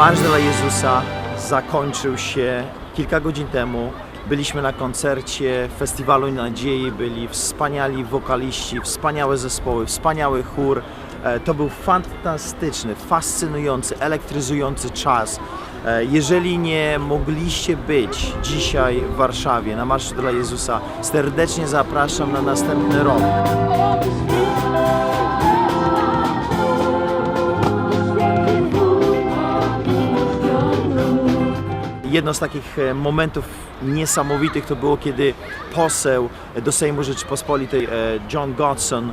Marsz dla Jezusa zakończył się kilka godzin temu. Byliśmy na koncercie Festiwalu Nadziei, byli wspaniali wokaliści, wspaniałe zespoły, wspaniały chór. E, To był fantastyczny, fascynujący, elektryzujący czas. E, Jeżeli nie mogliście być dzisiaj w Warszawie na Marszu dla Jezusa, serdecznie zapraszam na następny rok. Jedno z takich e, momentów niesamowitych to było, kiedy poseł do Sejmu Rzeczypospolitej e, John Godson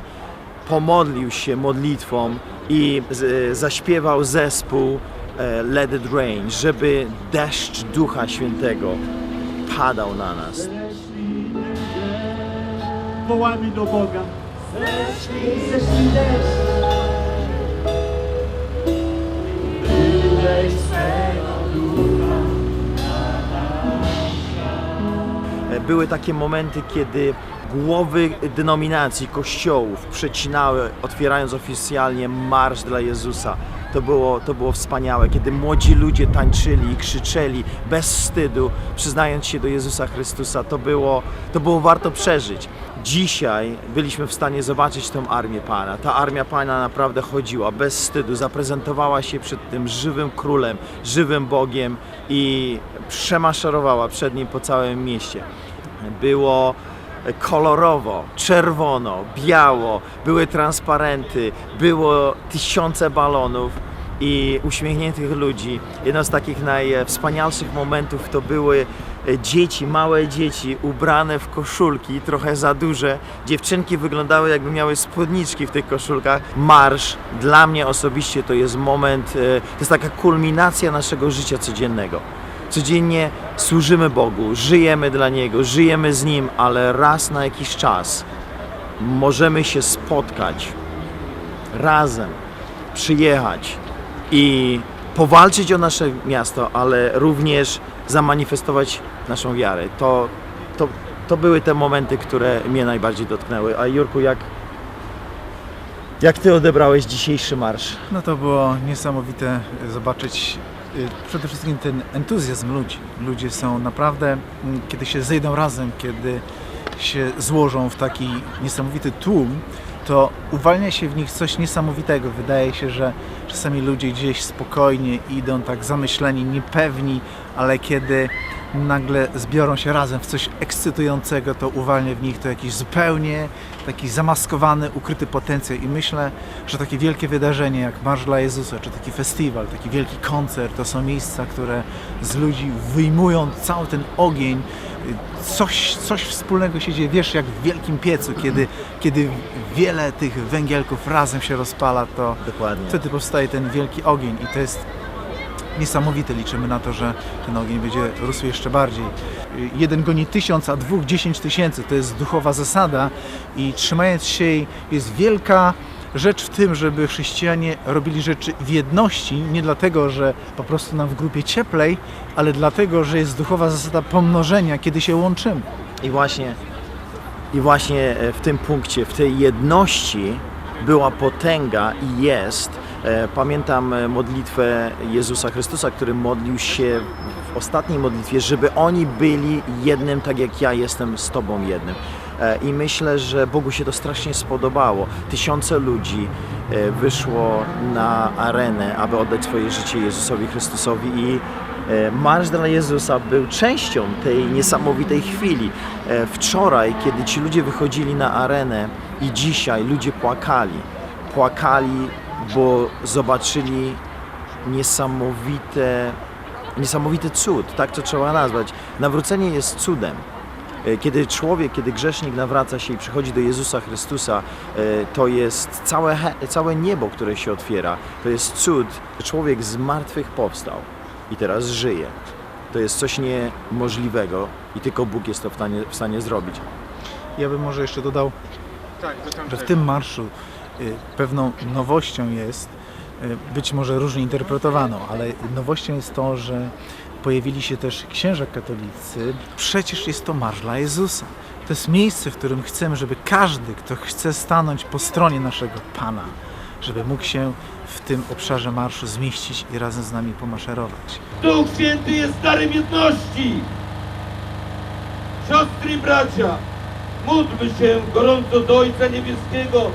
pomodlił się modlitwą i z, zaśpiewał zespół e, Let It Rain, żeby deszcz Ducha Świętego padał na nas. Wołamy do Boga. E, Były takie momenty, kiedy głowy denominacji, kościołów przecinały, otwierając oficjalnie Marsz dla Jezusa. To było, to było wspaniałe, kiedy młodzi ludzie tańczyli i krzyczeli bez wstydu, przyznając się do Jezusa Chrystusa. To było, to było warto przeżyć. Dzisiaj byliśmy w stanie zobaczyć tą armię Pana. Ta armia Pana naprawdę chodziła bez wstydu, zaprezentowała się przed tym żywym królem, żywym Bogiem i przemaszerowała przed nim po całym mieście. Było kolorowo, czerwono, biało, były transparenty, było tysiące balonów i uśmiechniętych ludzi. Jedno z takich najwspanialszych momentów to były e, dzieci, małe dzieci ubrane w koszulki, trochę za duże. Dziewczynki wyglądały jakby miały spódniczki w tych koszulkach. Marsz dla mnie osobiście to jest moment, e, to jest taka kulminacja naszego życia codziennego. Codziennie służymy Bogu, żyjemy dla Niego, żyjemy z Nim, ale raz na jakiś czas możemy się spotkać razem, przyjechać i powalczyć o nasze miasto, ale również zamanifestować naszą wiarę. To, to, to były te momenty, które mnie najbardziej dotknęły. A Jurku, jak, jak Ty odebrałeś dzisiejszy marsz? No to było niesamowite zobaczyć przede wszystkim ten entuzjazm ludzi. Ludzie są naprawdę, mm, kiedy się zejdą razem, kiedy się złożą w taki niesamowity tłum, to uwalnia się w nich coś niesamowitego. Wydaje się, że czasami ludzie gdzieś spokojnie idą, tak zamyśleni, niepewni, ale kiedy nagle zbiorą się razem w coś ekscytującego, to uwalnia w nich to jakiś zupełnie taki zamaskowany, ukryty potencjał. I myślę, że takie wielkie wydarzenie jak Marsz dla Jezusa, czy taki festiwal, taki wielki koncert, to są miejsca, które z ludzi wyjmują cały ten ogień. Coś, coś wspólnego się dzieje, wiesz, jak w wielkim piecu, kiedy, kiedy wiele tych węgielków razem się rozpala, to Dokładnie. wtedy powstaje ten wielki ogień i to jest niesamowite. Liczymy na to, że ten ogień będzie rósł jeszcze bardziej. Jeden goni tysiąc, a dwóch dziesięć tysięcy. To jest duchowa zasada i trzymając się jej jest wielka rzecz w tym, żeby chrześcijanie robili rzeczy w jedności, nie dlatego, że po prostu nam w grupie cieplej, ale dlatego, że jest duchowa zasada pomnożenia, kiedy się łączymy. I właśnie, I właśnie e, w tym punkcie, w tej jedności była potęga i jest. E, Pamiętam e, modlitwę Jezusa Chrystusa, który modlił się w ostatniej modlitwie, żeby oni byli jednym, tak jak ja jestem z Tobą jednym. E, I myślę, że Bogu się to strasznie spodobało. Tysiące ludzi wyszło na arenę, aby oddać swoje życie Jezusowi Chrystusowi i Marsz dla Jezusa był częścią tej niesamowitej chwili. Wczoraj, kiedy ci ludzie wychodzili na arenę i dzisiaj ludzie płakali. Płakali, bo zobaczyli niesamowite, niesamowity cud, tak to trzeba nazwać. Nawrócenie jest cudem. E, Kiedy człowiek, kiedy grzesznik nawraca się i przychodzi do Jezusa Chrystusa, e, to jest całe, całe niebo, które się otwiera. To jest cud. Człowiek z martwych powstał i teraz żyje. To jest coś niemożliwego i tylko Bóg jest to w stanie, w stanie zrobić. Ja bym może jeszcze dodał, Tak, że w tym marszu pewną nowością jest, y, być może różnie interpretowaną, ale nowością jest to, że pojawili się też księża katolicy. Przecież jest to marsz dla Jezusa. To jest miejsce, w którym chcemy, żeby każdy, kto chce stanąć po stronie naszego Pana, żeby mógł się w tym obszarze marszu zmieścić i razem z nami pomaszerować. Duch Święty jest darem jedności. Siostry bracia, módlmy się gorąco do Ojca Niebieskiego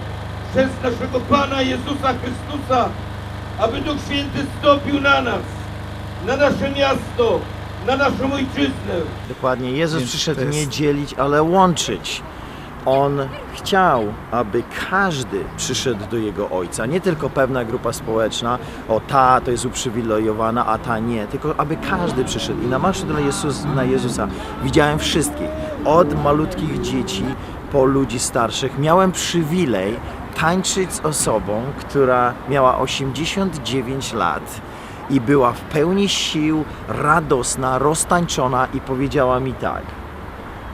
przez naszego Pana Jezusa Chrystusa, aby Duch Święty stąpił na nas, na nasze miasto, na naszą ojczyznę. Dokładnie. Jezus Więc przyszedł jest- nie dzielić, ale łączyć. On chciał, aby każdy przyszedł do Jego Ojca. Nie tylko pewna grupa społeczna, o ta to jest uprzywilejowana, a ta nie. Tylko aby każdy przyszedł. I na marszu dla Jezus, na Jezusa widziałem wszystkich. Od malutkich dzieci po ludzi starszych. Miałem przywilej tańczyć z osobą, która miała 89 lat i była w pełni sił, radosna, roztańczona i powiedziała mi tak,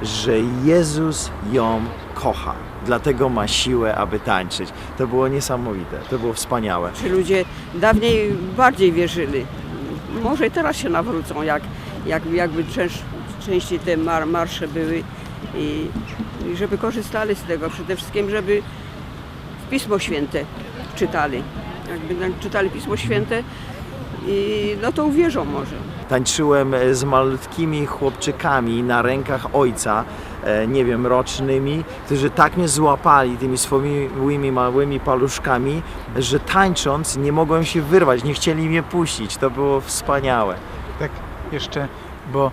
że Jezus ją kocha. Dlatego ma siłę, aby tańczyć. To było niesamowite, to było wspaniałe. Czy ludzie dawniej bardziej wierzyli. Może teraz się nawrócą, jak, jak, jakby część, częściej te mar, marsze były i, i żeby korzystali z tego. Przede wszystkim, żeby Pismo Święte czytali. Jakby czytali Pismo Święte i no to uwierzą może. Tańczyłem e, z malutkimi chłopczykami na rękach ojca, e, nie wiem, rocznymi, którzy tak mnie złapali tymi swoimi małymi paluszkami, że tańcząc nie mogłem się wyrwać, nie chcieli mnie puścić. To było wspaniałe. Tak jeszcze, bo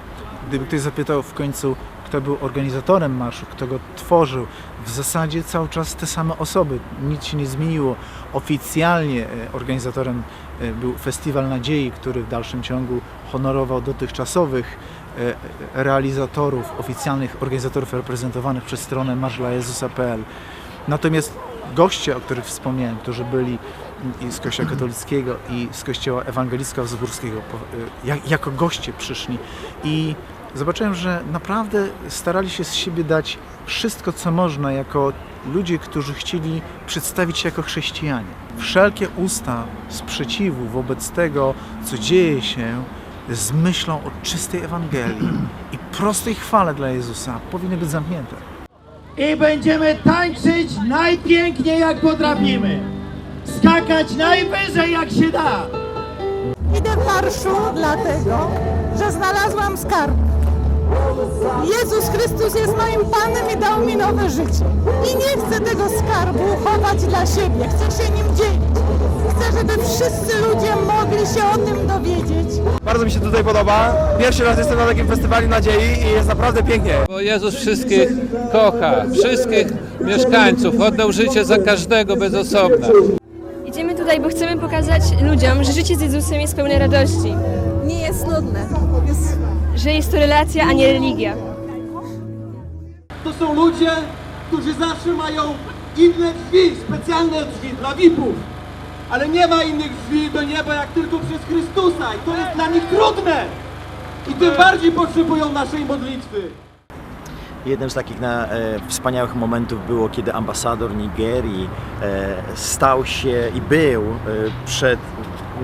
gdyby ktoś zapytał w końcu, kto był organizatorem marszu, kto go tworzył, w zasadzie cały czas te same osoby, nic się nie zmieniło. Oficjalnie e, organizatorem e, był Festiwal Nadziei, który w dalszym ciągu honorował dotychczasowych e, realizatorów, oficjalnych organizatorów reprezentowanych przez stronę marszlajezusa.pl. Natomiast goście, o których wspomniałem, którzy byli i z Kościoła katolickiego i z Kościoła ewangelicko-wzgórskiego, jako goście przyszli i zobaczyłem, że naprawdę starali się z siebie dać wszystko, co można, jako ludzie, którzy chcieli przedstawić się jako chrześcijanie. Wszelkie usta sprzeciwu wobec tego, co dzieje się z myślą o czystej Ewangelii i prostej chwale dla Jezusa, powinny być zamknięte. I będziemy tańczyć najpiękniej jak potrafimy. Skakać najwyżej jak się da. Idę w marszu dlatego, że znalazłam skarb. Jezus Chrystus jest moim Panem i dał mi nowe życie. I nie chcę tego skarbu chować dla siebie, chcę się nim dzielić. Chcę, żeby wszyscy ludzie mogli się o tym dowiedzieć. Bardzo mi się tutaj podoba. Pierwszy raz jestem na takim festiwalu nadziei i jest naprawdę pięknie. Bo Jezus wszystkich kocha, wszystkich mieszkańców, oddał życie za każdego bez osobna. Idziemy tutaj, bo chcemy pokazać ludziom, że życie z Jezusem jest pełne radości, Nie jest nudne. Jest że jest to relacja, a nie religia. To są ludzie, którzy zawsze mają inne drzwi, specjalne drzwi dla VIP-ów. Ale nie ma innych drzwi do nieba jak tylko przez Chrystusa i to jest dla nich trudne. I tym bardziej potrzebują naszej modlitwy. Jednym z takich na, e, wspaniałych momentów było, kiedy ambasador Nigerii e, stał się i był e, przed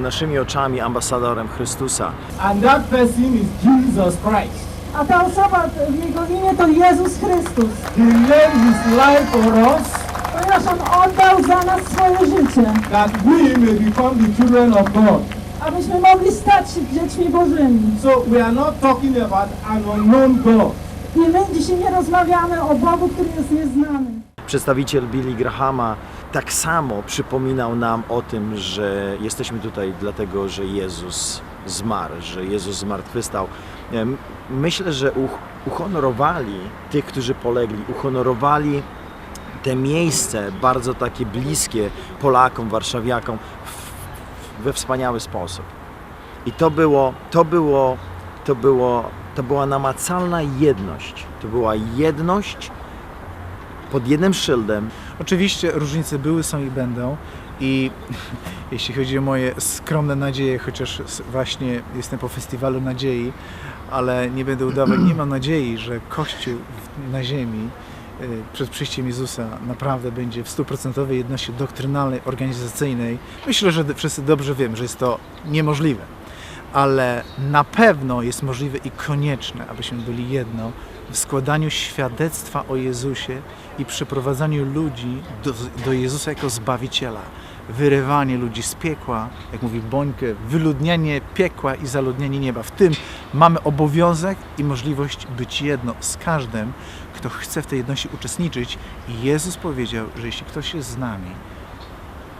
naszymi oczami ambasadorem Chrystusa. And that person is Jesus Christ. A ta osoba, jego imię to Jezus Chrystus. He laid his life for us Ponieważ On oddał za nas swoje życie, that we may become the children of God. abyśmy mogli stać się dziećmi Bożymi. So we are not talking about an unknown God. I my dzisiaj nie rozmawiamy o Bogu, który jest nieznany. Przedstawiciel Billy Grahama tak samo przypominał nam o tym, że jesteśmy tutaj dlatego, że Jezus zmarł, że Jezus zmartwychwstał. Myślę, że uhonorowali tych, którzy polegli, uhonorowali te miejsce bardzo takie bliskie Polakom, warszawiakom we wspaniały sposób. I to było, to było, to było, to była namacalna jedność. To była jedność pod jednym szyldem. Oczywiście różnice były, są i będą i jeśli chodzi o moje skromne nadzieje, chociaż właśnie jestem po festiwalu nadziei, ale nie będę udawać, nie mam nadziei, że Kościół na ziemi y, przed przyjściem Jezusa naprawdę będzie w stuprocentowej jedności doktrynalnej, organizacyjnej. Myślę, że wszyscy dobrze wiemy, że jest to niemożliwe, ale na pewno jest możliwe i konieczne, abyśmy byli jedno w składaniu świadectwa o Jezusie i przyprowadzaniu ludzi do, do Jezusa jako Zbawiciela. wyrywanie ludzi z piekła, jak mówi Bońkę, wyludnienie piekła i zaludnienie nieba. W tym mamy obowiązek i możliwość być jedno z każdym, kto chce w tej jedności uczestniczyć. I Jezus powiedział, że jeśli ktoś jest z nami,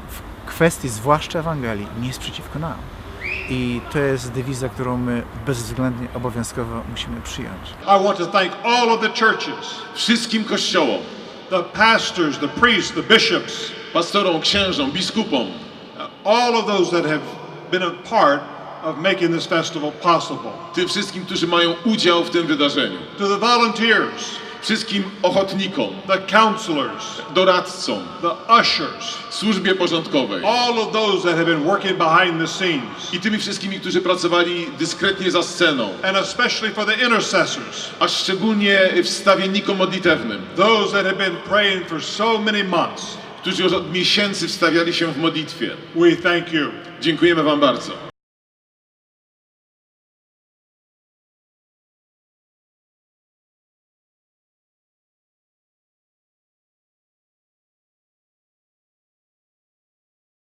w kwestii zwłaszcza Ewangelii, nie jest przeciwko nam. I to jest dewiza, którą my bezwzględnie, obowiązkowo musimy przyjąć. I want to thank all of the churches, Wszystkim kościołom, the pastors, the priests, the bishops, pastorom, księżom, biskupom, all of those that have been a part of making this festival possible. tym wszystkim, którzy mają udział w tym wydarzeniu, To the volunteers, wszystkim ochotnikom, the counselors, doradcom, the ushers, służbie porządkowej all of those that have been working behind the scenes, i tymi wszystkimi, którzy pracowali dyskretnie za sceną, and especially for the intercessors, a szczególnie wstawiennikom modlitewnym, those that have been praying for so many months. którzy już od miesięcy wstawiali się w modlitwie. We thank you. Dziękujemy Wam bardzo.